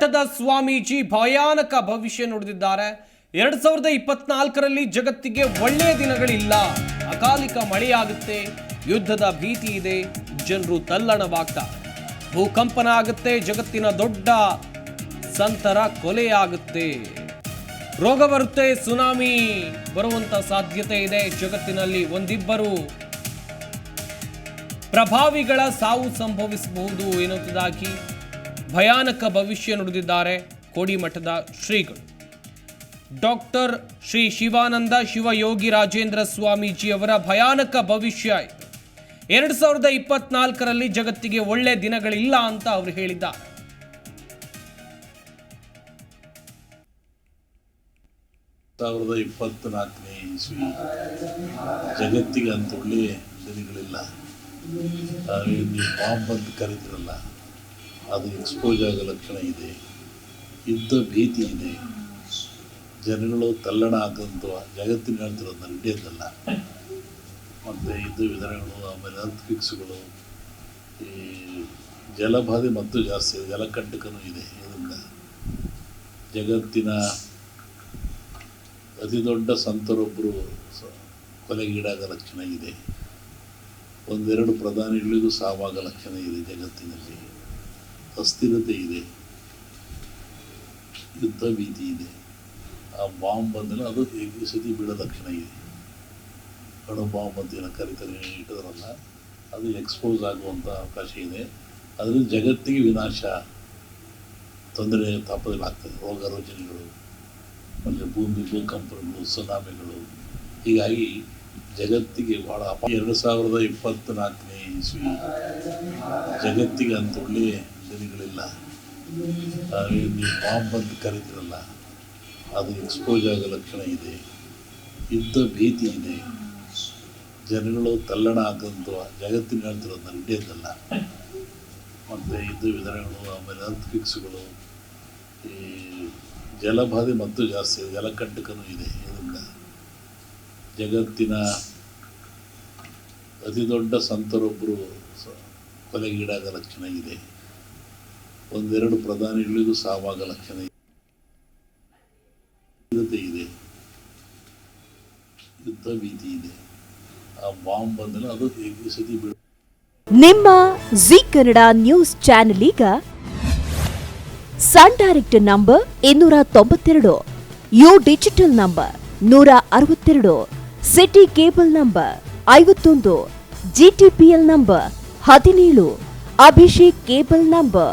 ಕೋಡಿಮಠದ ಸ್ವಾಮೀಜಿ ಭಯಾನಕ ಭವಿಷ್ಯ ನುಡಿದಿದ್ದಾರೆ. ಎರಡ್ ಸಾವಿರದ ಇಪ್ಪತ್ನಾಲ್ಕರಲ್ಲಿ ಜಗತ್ತಿಗೆ ಒಳ್ಳೆಯ ದಿನಗಳಿಲ್ಲ. ಅಕಾಲಿಕ ಮಳೆಯಾಗುತ್ತೆ. ಯುದ್ಧದ ಭೀತಿ ಇದೆ. ಜನರು ತಲ್ಲಣವಾಗ್ತಾ ಭೂಕಂಪನ ಆಗುತ್ತೆ. ಜಗತ್ತಿನ ದೊಡ್ಡ ಸಂತರ ಕೊಲೆಯಾಗುತ್ತೆ. ರೋಗ ಬರುತ್ತೆ. ಸುನಾಮಿ ಬರುವಂತ ಸಾಧ್ಯತೆ ಇದೆ. ಜಗತ್ತಿನಲ್ಲಿ ಒಂದಿಬ್ಬರು ಪ್ರಭಾವಿಗಳ ಸಾವು ಸಂಭವಿಸಬಹುದು ಎನ್ನುವುದಾಗಿ ಭಯಾನಕ ಭವಿಷ್ಯ ನುಡಿದಿದ್ದಾರೆ ಕೋಡಿಮಠದ ಶ್ರೀಗಳು. ಡಾಕ್ಟರ್ ಶ್ರೀ ಶಿವಾನಂದ ಶಿವಯೋಗಿ ರಾಜೇಂದ್ರ ಸ್ವಾಮೀಜಿ ಅವರ ಭಯಾನಕ ಭವಿಷ್ಯ ಎರಡು ಸಾವಿರದ ಇಪ್ಪತ್ನಾಲ್ಕರಲ್ಲಿ ಜಗತ್ತಿಗೆ ಒಳ್ಳೆ ದಿನಗಳಿಲ್ಲ ಅಂತ ಅವರು ಹೇಳಿದ್ದಾರೆ. ಸಾವಿರದ ಇಪ್ಪತ್ನಾಲ್ಕನೇ ಇಸ್ವಿ. ಜಗತ್ತಿಗೆ ಅಂತ ಒಳ್ಳೆಯ ದಿನಗಳಿಲ್ಲ. ಬಾಂಬ್ ಅಂತ ಕರೀತಿರಲ್ಲ. ಅದು ಎಕ್ಸ್ಪೋಸ್ ಆಗೋ ಲಕ್ಷಣ ಇದೆ. ಯುದ್ಧ ಭೀತಿ ಇದೆ. ಜನಗಳು ತಲ್ಲಣ ಆಗಂತ ಜಗತ್ತಿನ ಹೇಳ್ತಿರೋದು ಇಂಡಿಯಾದಲ್ಲ ಮತ್ತು ಯುದ್ಧ ವಿಧಾನಗಳು, ಆಮೇಲೆ ಅರ್ತ್ ಫಿಕ್ಸ್ಗಳು ಈ ಜಲಬಾಧೆ ಮತ್ತು ಜಾಸ್ತಿ ಇದೆ, ಜಲಕಂಟಕನೂ ಇದೆ. ಇದಕ್ಕೆ ಜಗತ್ತಿನ ಅತಿದೊಡ್ಡ ಸಂತರೊಬ್ಬರು ಕೊಲೆಗೀಡಾಗ ಲಕ್ಷಣ ಇದೆ. ಒಂದೆರಡು ಪ್ರಧಾನಿಗಳಿಗೂ ಸಾವಾಗ ಲಕ್ಷಣ ಇದೆ ಜಗತ್ತಿನಲ್ಲಿ. ಅಸ್ಥಿರತೆ ಇದೆ, ಯುದ್ಧ ಭೀತಿ ಇದೆ. ಆ ಬಾಂಬ್ ಬಂದರೆ ಅದು ಈ ಸತಿ ಬೀಳೋ ಲಕ್ಷಣ ಇದೆ. ಅಣು ಬಾಂಬ್ ಅಂತ ಏನೋ ಕರಿತಾರೆ ಇಟ್ಟಿದ್ರಲ್ಲ ಅದು ಎಕ್ಸ್ಪೋಸ್ ಆಗುವಂಥ ಅವಕಾಶ ಇದೆ. ಅದರಿಂದ ಜಗತ್ತಿಗೆ ವಿನಾಶ, ತೊಂದರೆ ತಾಪದಲ್ಲಾಗ್ತದೆ ರೋಗ ರೋಚನೆಗಳು ಮತ್ತು ಭೂಮಿ, ಭೂಕಂಪಗಳು, ಸುನಾಮಿಗಳು. ಹೀಗಾಗಿ ಜಗತ್ತಿಗೆ ಭಾಳ ಅಪ ಎರಡು ಸಾವಿರದ ಇಪ್ಪತ್ತ್ನಾಲ್ಕನೇ ಇಸ್ವಿ, ಜಗತ್ತಿಗೆ ಅಂತ ಒಳ್ಳೆಯ ದಿನಗಳಿಲ್ಲ ನಾವೇನು ನೀವು ಬಾಂಬ್ ಅಂತ ಕರೀತಿರಲ್ಲ, ಅದು ಎಕ್ಸ್ಪೋಸ್ ಆಗೋ ಲಕ್ಷಣ ಇದೆ, ಯುದ್ಧ ಭೀತಿ ಇದೆ. ಜನಗಳು ತಲ್ಲಣ ಆಗಂತ ಜಗತ್ತಿನ ಹೇಳ್ತಿರೋದು ಇಂಡಿಯಾದಲ್ಲ. ಮತ್ತು ಯುದ್ಧ ವಿಧಾನಗಳು, ಆಮೇಲೆ ಅರ್ತ್ ಫಿಕ್ಸ್ಗಳು ಈ ಜಲಬಾಧೆ ಮತ್ತು ಜಾಸ್ತಿ ಇದೆ, ಜಲಕಂಟಕನೂ ಇದೆ. ಇದರಿಂದ ಜಗತ್ತಿನ ಅತಿ ದೊಡ್ಡ ಸಂತರೊಬ್ಬರು ಕೊಲೆಗೀಡಾದ ಲಕ್ಷಣ ಇದೆ. ಒಂದೆರಡು ಪ್ರಧಾನಿಗಳಿಗೂ ಸಾವಾಗ ಲಕ್ಷಣ ಇದೆ. ಯುದ್ಧ ಭೀತಿ ಇದೆ. ಆ ಬಾಂಬ್ ಬಂದರೆ ಅದು ಸತಿ ಬೀಳ ನಿಮ್ಮ ಜಿ ಕನ್ನಡ ನ್ಯೂಸ್ ಚಾನೆಲ್ ಈಗ ಸನ್ ಡೈರೆಕ್ಟ್ ನಂಬರ್ ಇನ್ನೂರ ತೊಂಬತ್ತೆರಡು, ಯು ಡಿಜಿಟಲ್ ನಂಬರ್ ನೂರ ಅರವತ್ತೆರಡು, ಸಿಟಿ ಕೇಬಲ್ ನಂಬರ್ ಐವತ್ತೊಂದು ಜಿಟಿಪಿಎಲ್ ನಂಬರ್ ಹದಿನೇಳು, ಅಭಿಷೇಕ್ ಕೇಬಲ್ ನಂಬರ್